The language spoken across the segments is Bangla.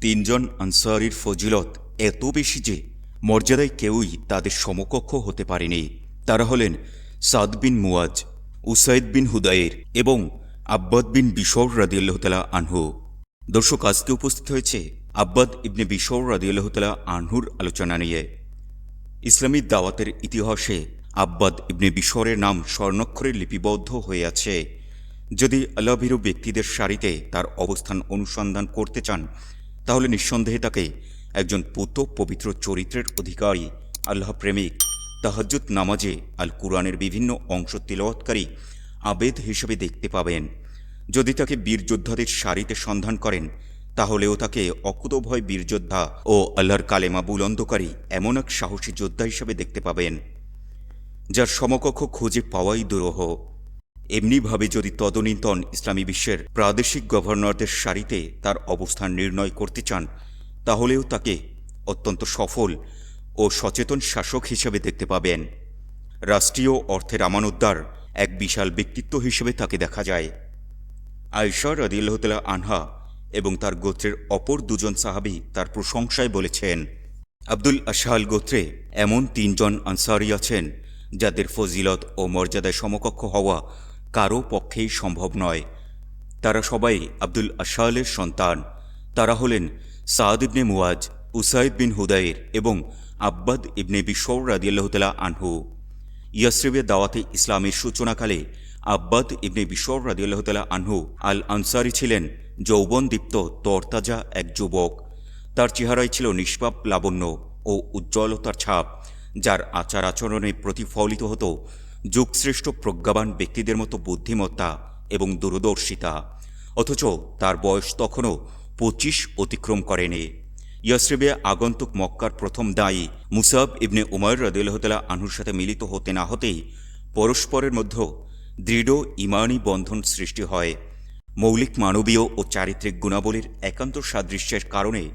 তিনজন আনসারির ফজিলত এত বেশি যে মর্যাদায় কেউই তাদের সমকক্ষ হতে পারেনি। তারা হলেন সাদ বিন মুয়াজ, উসাইদ বিন হুদায়ের এবং আব্বাদ বিন বিশর রাদিয়াল্লাহতালা আনহু। দর্শক, আজকে উপস্থিত হয়েছে আব্বাদ ইবনে বিশর রাদিয়াল্লাহতালা আনহুর আলোচনা নিয়ে। ইসলামী দাওয়াতের ইতিহাসে আব্বাদ ইবনে বিশরের নাম স্বর্ণাক্ষরে লিপিবদ্ধ হয়ে আছে। যদি আল্লাভীরু ব্যক্তিদের সারিতে তার অবস্থান অনুসন্ধান করতে চান তাহলে নিঃসন্দেহে তাকে একজন পুত পবিত্র চরিত্রের অধিকারী, আল্লাহ প্রেমিক, তাহাজ্জুদ নামাজে আল কুরআনের বিভিন্ন অংশ তিলওয়াতকারী আবেদ হিসেবে দেখতে পাবেন। যদি তাকে বীরযোদ্ধাদের সারিতে সন্ধান করেন, তাহলেও তাকে অকুতভয় বীরযোদ্ধা ও আল্লাহর কালেমা বুলন্দকারী এমন এক সাহসী যোদ্ধা হিসেবে দেখতে পাবেন, যার সমকক্ষ খুঁজে পাওয়াই দুরূহ। এমনিভাবে যদি তদনীন্তন ইসলামী বিশ্বের প্রাদেশিক গভর্নরদের সারিতে তার অবস্থান নির্ণয় করতে চান, তাহলেও তাকে অত্যন্ত সফল ও সচেতন শাসক হিসেবে দেখতে পাবেন। রাষ্ট্রীয় অর্থের আমানোদ্দার এক বিশাল ব্যক্তিত্ব হিসেবে তাকে দেখা যায়। আয়সা রদিল্লাহতালা আনহা এবং তার গোত্রের অপর দুজন সাহাবি তার প্রশংসায় বলেছেন, আব্দুল আশাল গোত্রে এমন তিনজন আনসারি আছেন যাদের ফজিলত ও মর্যাদায় সমকক্ষ হওয়া কারও পক্ষেই সম্ভব নয়। তারা সবাই আব্দুল আশালের সন্তান। তারা হলেন সাদ ইবনে মুয়াজ, উসাইদ বিন হুদায়ের এবং আব্বাদ ইবনে বিশর রাদিয়াল্লাহতালা আনহু। ইয়াসরিবের দাওয়াতে ইসলামের সূচনাকালে আব্বাদ ইবনে বিশর রাদিয়াল্লাহতালা আনহু আল আনসারি ছিলেন যৌবনদীপ্ত তরতাজা এক যুবক। তার চেহারায় ছিল নিষ্পাপ, লাবণ্য ও উজ্জ্বলতার ছাপ, যার আচার আচরণে প্রতিফলিত হতো যুগশ্রেষ্ঠ প্রজ্ঞাবান ব্যক্তিদের মতো বুদ্ধিমত্তা এবং দূরদর্শিতা, অথচ তার বয়স তখনও পঁচিশ অতিক্রম করেনি। ইয়াসরিবে আগন্তুক মক্কার প্রথম দায়ী মুসাব ইবনে উমর রদুল্লাহতালা আনহুর সাথে মিলিত হতে না হতেই পরস্পরের মধ্যে দৃঢ় ইমানি বন্ধন সৃষ্টি হয়। মৌলিক মানবীয় ও চারিত্রিক গুণাবলীর একান্ত সাদৃশ্যের কারণে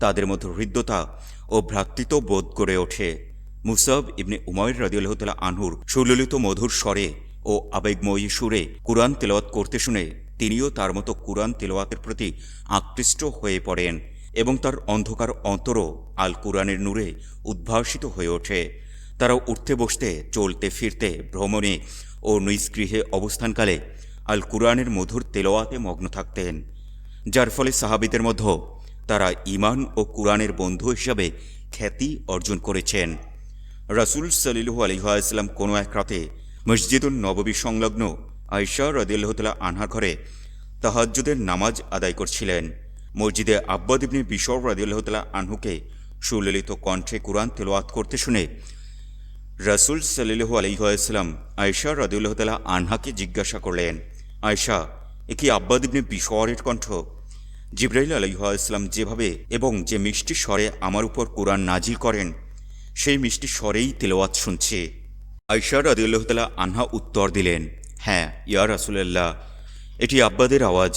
তাদের মধ্যে হৃদ্যতা ও ভ্রাতৃত্ব বোধ গড়ে ওঠে। মুসাব ইবনে উমর রদিউল্লাহতালা আনহুর সুললিত মধুর স্বরে ও আবেগময়ী সুরে কুরআন তেলাওয়াত করতে শুনে তিনিও তার মতো কুরআন তেলাওয়াতের প্রতি আকৃষ্ট হয়ে পড়েন এবং তার অন্ধকার অন্তরও আল কুরআনের নূরে উদ্ভাসিত হয়ে ওঠে। তারা উঠতে বসতে, চলতে ফিরতে, ভ্রমণে ও নিজ অবস্থানকালে আল কুরআনের মধুর তেলোয়াতে মগ্ন থাকতেন। যার ফলে সাহাবিদের মধ্যে তারা ইমান ও কুরআনের বন্ধু হিসাবে খ্যাতি অর্জন করেছেন। রাসুল সালিলু আলিহাস্লাম কোনো এক রাতে মসজিদুল নববী সংলগ্ন আয়সা রদিল্লাহতালা আনহার ঘরে তাহাজ্জুদের নামাজ আদায় করছিলেন। মসজিদে আব্বাদ ইবনে বিশর রদিল্লাহতালা আনহুকে সুললিত কণ্ঠে কুরআন তেলোয়াত করতে শুনে রাসুল সাল্লু আলহিহাস্লাম আয়সা রদুল্লাহতালা আনহাকে জিজ্ঞাসা করলেন আয়সা এ কি আব্বাদ ইবনে বিশরের কণ্ঠ? জিব্রাইল আলহিহাস্লাম যেভাবে এবং যে মিষ্টি স্বরে আমার উপর কোরআন নাজিল করেন সেই মিষ্টি স্বরেই তেলাওয়াত শুনছে। আয়সা রদুল্লাহতালা আনহা উত্তর দিলেন হ্যাঁ ইয়া রাসুলাল্লাহ, এটি আব্বাদের আওয়াজ।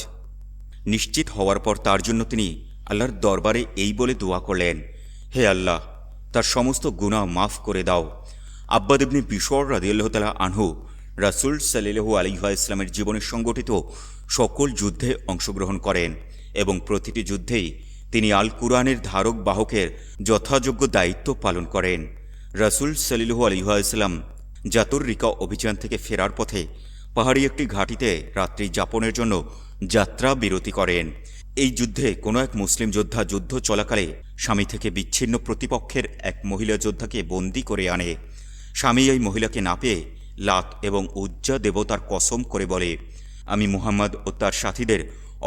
নিশ্চিত হওয়ার পর তার জন্য তিনি আল্লাহর দরবারে এই বলে দোয়া করলেন, হে আল্লাহ, তার সমস্ত গুণা মাফ করে দাও। আব্বাদ ইবনে বিশর রাদিয়াল্লাহতালা আনহু রাসুল সাল্লু আলিহা ইসলামের জীবনে সংগঠিত সকল যুদ্ধে অংশগ্রহণ করেন এবং প্রতিটি যুদ্ধেই তিনি আল কুরআনের ধারক বাহকের যথাযোগ্য দায়িত্ব পালন করেন। রাসুল সাল্লু আলিহা ইসলাম জাতুররিকা অভিযান থেকে ফেরার পথে পাহাড়ি একটি ঘাটিতে রাত্রি যাপনের জন্য যাত্রা বিরতি করেন। এই যুদ্ধে কোনো এক মুসলিম যোদ্ধা যুদ্ধ চলাকালে স্বামী থেকে বিচ্ছিন্ন প্রতিপক্ষের এক মহিলা যোদ্ধাকে বন্দি করে আনে। স্বামী এই মহিলাকে না পেয়ে লাত এবং উজ্জা দেবতার কসম করে বলে, আমি মুহাম্মদ ও তার সাথীদের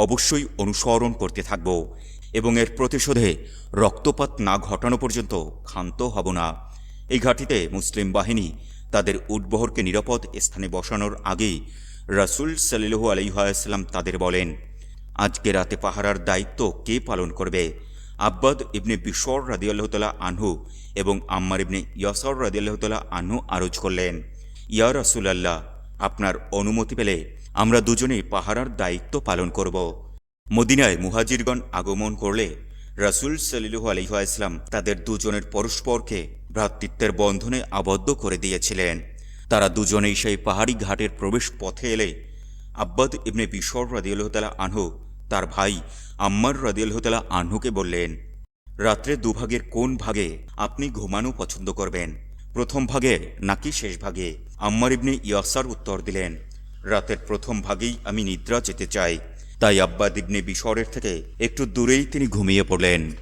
অবশ্যই অনুসরণ করতে থাকব। এবং এর প্রতিশোধে রক্তপাত না ঘটানো পর্যন্ত ক্ষান্ত হব না। এই ঘাটিতে মুসলিম বাহিনী তাদের উটবহরকে নিরাপদ স্থানে বসানোর আগেই রাসুল সাল্লু আলহাম তাদের বলেন, আজকে রাতে পাহারার দায়িত্ব কে পালন করবে? আব্বাদ ইবনে বিশর রাদিয়াল্লাহতালা আনহু এবং আম্মার ইবনে ইয়াসর রাদিয়াল্লাহতালা আনহু আরজ করলেন, ইয়া রাসুলাল্লাহ, আপনার অনুমতি পেলে আমরা দুজনেই পাহারার দায়িত্ব পালন করব। মদিনায় মুহাজিরগণ আগমন করলে রাসুল সাল্লু আলহাইসলাম তাদের দুজনের পরস্পরকে ভ্রাতৃত্বের বন্ধনে আবদ্ধ করে দিয়েছিলেন। তারা দুজনেই সেই পাহাড়ি ঘাটের প্রবেশ পথে এলে আব্বাদ ইবনে বিশর রাদিউল্লাহতালা আনহু তার ভাই আম্মার রদিয়ালহতালা আহ্নুকে বললেন, রাত্রে দুভাগের কোন ভাগে আপনি ঘুমানো পছন্দ করবেন? প্রথম ভাগে নাকি শেষ ভাগে? আম্মার ইবনে ইয়াসার উত্তর দিলেন, রাতের প্রথম ভাগেই আমি নিদ্রা যেতে চাই। তাই আব্বাদ ইবনে বিশরের থেকে একটু দূরেই তিনি ঘুমিয়ে পড়লেন।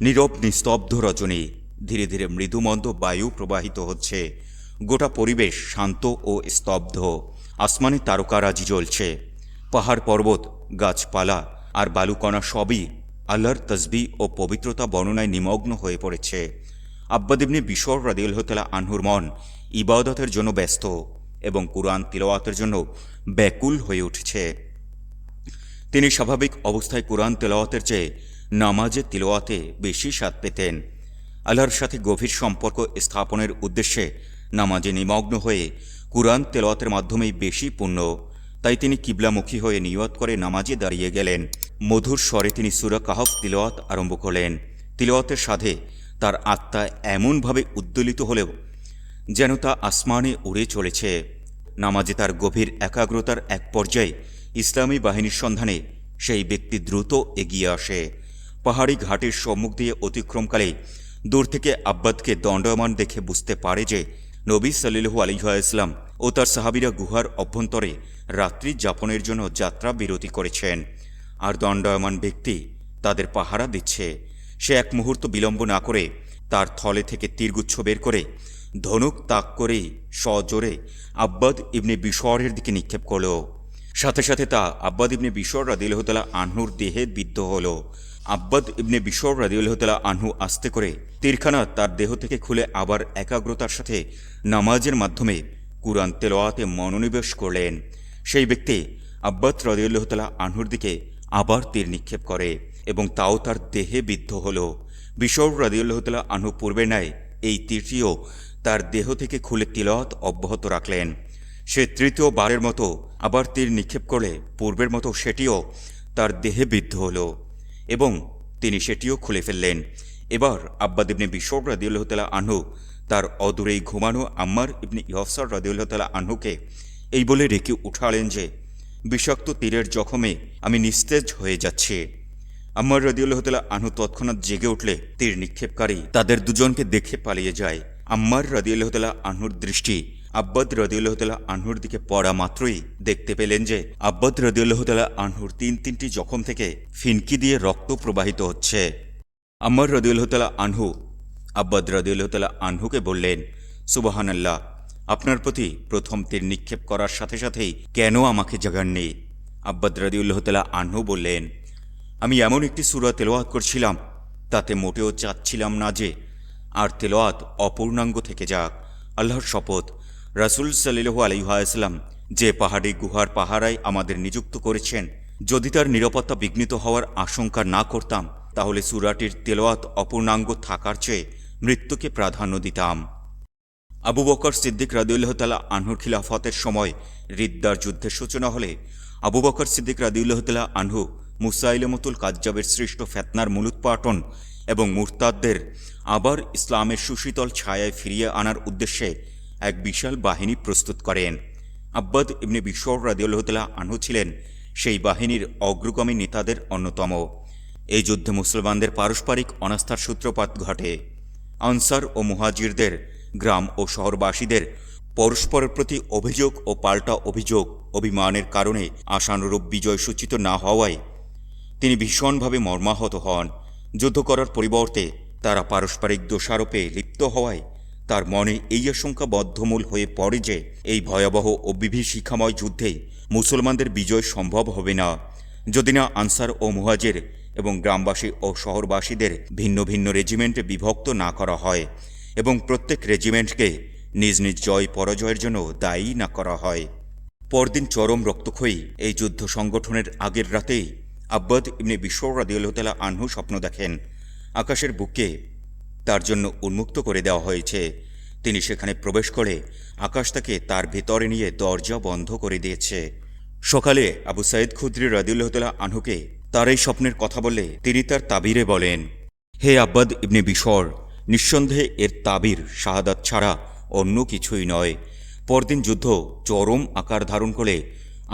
নীরব, নিস্তব্ধ রজনী ধীরে ধীরে মৃদুমন্দ বায়ু প্রবাহিত হচ্ছে। গোটা পরিবেশ শান্ত ও স্তব্ধ। আসমানে তারকারাজি জ্বলছে। পাহাড় পর্বত, গাছপালা আর বালুকণা সবই আল্লাহর তসবি ও পবিত্রতা বর্ণনায় নিমগ্ন হয়ে পড়েছে। আব্বাদিবনে বিশর রাদিউল্লাহতালা আনহুর মন ইবাদতের জন্য ব্যস্ত এবং কুরআন তিলওয়াতের জন্য ব্যাকুল হয়ে উঠছে। তিনি স্বাভাবিক অবস্থায় কোরআন তেলাওয়াতের চেয়ে নামাজে তিলোয়াতে বেশি স্বাদ পেতেন। আল্লাহর সাথে গভীর সম্পর্ক স্থাপনের উদ্দেশ্যে নামাজে নিমগ্ন হয়ে কোরআন তেলাওয়াতের মাধ্যমেই বেশি পুণ্য তাই তিনি কিবলামুখী হয়ে নিয়ত করে নামাজে দাঁড়িয়ে গেলেন। মধুর স্বরে তিনি সুরা কাহফ তিলওয়াত আরম্ভ করলেন। তিলওয়াতের সাথে তার আত্মা এমনভাবে উদ্দোলিত হলেও যেন তা আসমানে উড়ে চলেছে। নামাজে তার গভীর একাগ্রতার এক পর্যায়ে ইসলামী বাহিনীর সন্ধানে সেই ব্যক্তি দ্রুত এগিয়ে আসে। পাহাড়ি ঘাটের সম্মুখ দিয়ে অতিক্রমকালে দূর থেকে আব্বাদকে দণ্ডমান দেখে বুঝতে পারে যে নবী সাল্লু আলিহাইসলাম ও তার সাহাবিরা গুহার অভ্যন্তরে রাত্রি যাপনের জন্য যাত্রা বিরতি করেছেন। আর দণ্ডায়মান ব্যক্তি তাদের পাহারা দিচ্ছে। সে এক মুহূর্ত বিলম্ব না করে তার থলে থেকে তীরগুচ্ছ বের করে ধনুক তাক করে সজোরে আব্বাদ ইবনে বিশরের দিকে নিক্ষেপ করল। সাথে সাথে তা আব্বাদ ইবনে বিশর রাদিলহতালা আহনুর দেহে বিদ্ধ হল। আব্বাদ ইবনে বিশর রাদিউল্লাহতালা আনহু আস্তে করে তীরখানা তার দেহ থেকে খুলে আবার একাগ্রতার সাথে নামাজের মাধ্যমে কুরআন তেলোয়াতে মনোনিবেশ করলেন। সেই ব্যক্তি আব্বাদ রদিউল্লাহতালা আনহুর দিকে আবার তীর নিক্ষেপ করে এবং তাও তার দেহে বিদ্ধ হল। বিশর রাদিউল্লাহতালা আনহু পূর্বে নেয় এই তীরটিও তার দেহ থেকে খুলে তিলওয়াত অব্যাহত রাখলেন। সে তৃতীয় বারের মতো আবার তীর নিক্ষেপ করে পূর্বের মতো সেটিও তার দেহে বিদ্ধ হল এবং তিনি সেটিও খুলে ফেললেন। এবার আব্বাদ ইবনে বিশর রাদিউল্লাহ তালা আনহু তার অদূরেই ঘুমানো আম্মার ইবনে ইহসার রাদিউল্লাহ তালা আনহুকে এই বলে রেখে উঠালেন যে, বিষাক্ত তীরের জখমে আমি নিস্তেজ হয়ে যাচ্ছি। আম্মার রদিউল্লাহ তালা আনহু তৎক্ষণাৎ জেগে উঠলে তীর নিক্ষেপকারী তাদের দুজনকে দেখে পালিয়ে যায়। আম্মার রদিউল্লাহ তালা আনহুর দৃষ্টি আব্বাদ রদিউল্লাহ তালা আনহুর দিকে পড়া মাত্রই দেখতে পেলেন যে আব্বাদ রদিউল্লাহ তালা আনহুর তিন তিনটি জখম থেকে ফিনকি দিয়ে রক্ত প্রবাহিত হচ্ছে। আম্মার রদিউল্লাহ তালা আনহু, আব্বাদ রদিউল্লাহ তালা আনহুকে বললেন সুবাহান আল্লাহ আপনার প্রতি প্রথম তীর নিক্ষেপ করার সাথে সাথেই কেন আমাকে জাগাননি? আব্বাদ রদিউল্লাহ তালা আনহু বললেন, আমি এমন একটি সুরা তেলোয়াত করছিলাম, তাতে মোটেও চাচ্ছিলাম না যে আর তেলোয়াত অপূর্ণাঙ্গ থেকে যাক। আল্লাহর শপথ রাসুল সাল্লু আলহাইসলাম যে পাহাড়ি গুহার পাহারায় আমাদের নিযুক্ত করেছেন, যদি তার নিরাপত্তা বিঘ্নিত হওয়ার আশঙ্কা না করতাম, তাহলে সুরাটির তেলোয়াত অপূর্ণাঙ্গ থাকার চেয়ে মৃত্যুকে প্রাধান্য দিতাম। আবু বকর সিদ্দিক রাদিউল্লাহ তালা আনহুর খিলাফতের সময় রিদ্দার যুদ্ধের সূচনা হলে আবু বকর সিদ্দিক রাদিউল্লাহ তালা আনহু মুসাইলমতুল কাজ্জাবের সৃষ্ট ফেতনার মূলোৎপাটন এবং মুরতাদদের আবার ইসলামের সুশীতল ছায়ায় ফিরিয়ে আনার উদ্দেশ্যে এক বিশাল বাহিনী প্রস্তুত করেন। আব্বাদ ইবনে বিশর রাদিউল্লাহতালা আনহু ছিলেন সেই বাহিনীর অগ্রগামী নেতাদের অন্যতম। এই যুদ্ধে মুসলমানদের পারস্পরিক অনাস্থার সূত্রপাত ঘটে। আনসার ও মুহাজিরদের, গ্রাম ও শহরবাসীদের পরস্পরের প্রতি অভিযোগ ও পাল্টা অভিযোগ অভিমানের কারণে আশানুরূপ বিজয় সূচিত না হওয়ায় তিনি ভীষণভাবে মর্মাহত হন। যুদ্ধ করার পরিবর্তে তারা পারস্পরিক দোষারোপে লিপ্ত হওয়ায় তার মনে এই আশঙ্কা বদ্ধমূল হয়ে পড়ে যে এই ভয়াবহ ও বিভীষিকাময় যুদ্ধে মুসলমানদের বিজয় সম্ভব হবে না। যদি না আনসার ও মুহাজের এবং গ্রামবাসী ও শহরবাসীদের ভিন্ন ভিন্ন রেজিমেন্টে বিভক্ত না করা হয় এবং প্রত্যেক রেজিমেন্টকে নিজ নিজ জয় পরাজয়ের জন্য দায়ী না করা হয়। পরদিন চরম রক্তক্ষয়ী এই যুদ্ধ সংগঠনের আগের রাতেই আব্বাদ ইবনে বিশ্বর রাদিউল্লাহতালা আনহু স্বপ্ন দেখেন। আকাশের বুকে তার জন্য উন্মুক্ত করে দেওয়া হয়েছে। তিনি সেখানে প্রবেশ করে আকাশ তাকে তার ভেতরে নিয়ে দরজা বন্ধ করে দিয়েছে। সকালে আবু সাইদ খুদ্রি রাদিউল্লাহতালা আনহুকে তার এই স্বপ্নের কথা বলে তিনি তার তাবিরে বলেন, হে আব্বাদ ইবনে বিশর, নিঃসন্দেহে এর তাবির, শাহাদাত ছাড়া অন্য কিছুই নয়। পরদিন যুদ্ধ চরম আকার ধারণ করে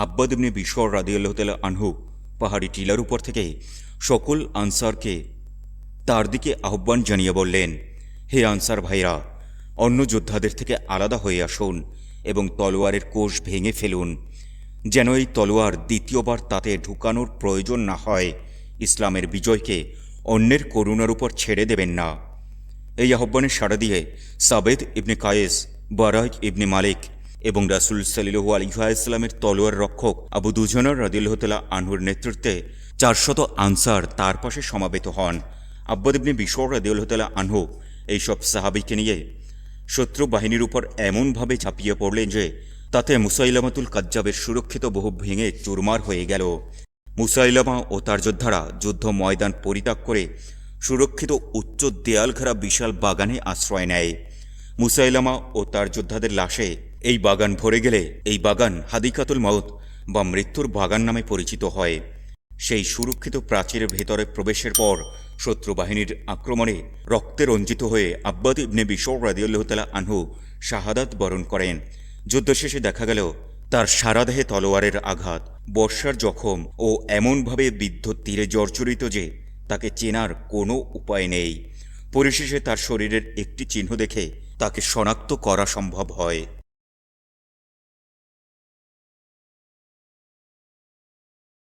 আব্বাদ ইবনে বিশর রাদিউল্লাহতালা আনহু পাহাড়ি টিলার উপর থেকে সকল আনসারকে তার দিকে আহ্বান জানিয়ে বললেন, হে আনসার ভাইরা, অন্য যোদ্ধাদের থেকে আলাদা হয়ে আসুন এবং তলোয়ারের কোষ ভেঙে ফেলুন। যেন এই তলোয়ার দ্বিতীয়বার তাতে ঢুকানোর প্রয়োজন না হয়, ইসলামের বিজয়কে অন্যের করুণার উপর ছেড়ে দেবেন না। এই আহ্বানে সাড়া দিয়ে সাবেদ ইবনে কায়েস বারাক ইবনে মালিক এবং রাসুল সাল্লু আলিহাইসলামের তলোয়ার রক্ষক আবু দুজনার রাদিল্লাহতালা আনহুর নেতৃত্বে চারশত আনসার তার পাশে সমাবেত হন। আব্বাদ ইবনে বিশর রাদিউল্লাহতালা আনহু এইসব সাহাবিকে নিয়ে শত্রু বাহিনীর উপর এমনভাবে ঝাঁপিয়ে পড়লেন যে তাতে মুসাইলামাতুল কাজ্জাবের সুরক্ষিত বহু ভেঙে চুরমার হয়ে গেল। মুসাইলামা ও তার যোদ্ধারা যুদ্ধ ময়দান পরিত্যাগ করে সুরক্ষিত উচ্চ দেয়াল ঘেরা বিশাল বাগানে আশ্রয় নেয়। মুসাইলামা ও তার যোদ্ধাদের লাশে এই বাগান ভরে গেলে এই বাগান হাদিকাতুল মাউত বা মৃত্যুর বাগান নামে পরিচিত হয়। সেই সুরক্ষিত প্রাচীরের ভেতরে প্রবেশের পর শত্রু বাহিনীর আক্রমণে রক্তে রঞ্জিত হয়ে আব্বাদ ইবনে বিশর রাদিউল্লাহতালা আনহু শাহাদাত বরণ করেন। যুদ্ধ শেষে দেখা গেল, তার সারাদেহে তলোয়ারের আঘাত, বর্ষার জখম ও এমনভাবে বিদ্ধ তীরে জর্জরিত যে তাকে চেনার কোনো উপায় নেই। পরিশেষে তার শরীরের একটি চিহ্ন দেখে তাকে শনাক্ত করা সম্ভব হয়।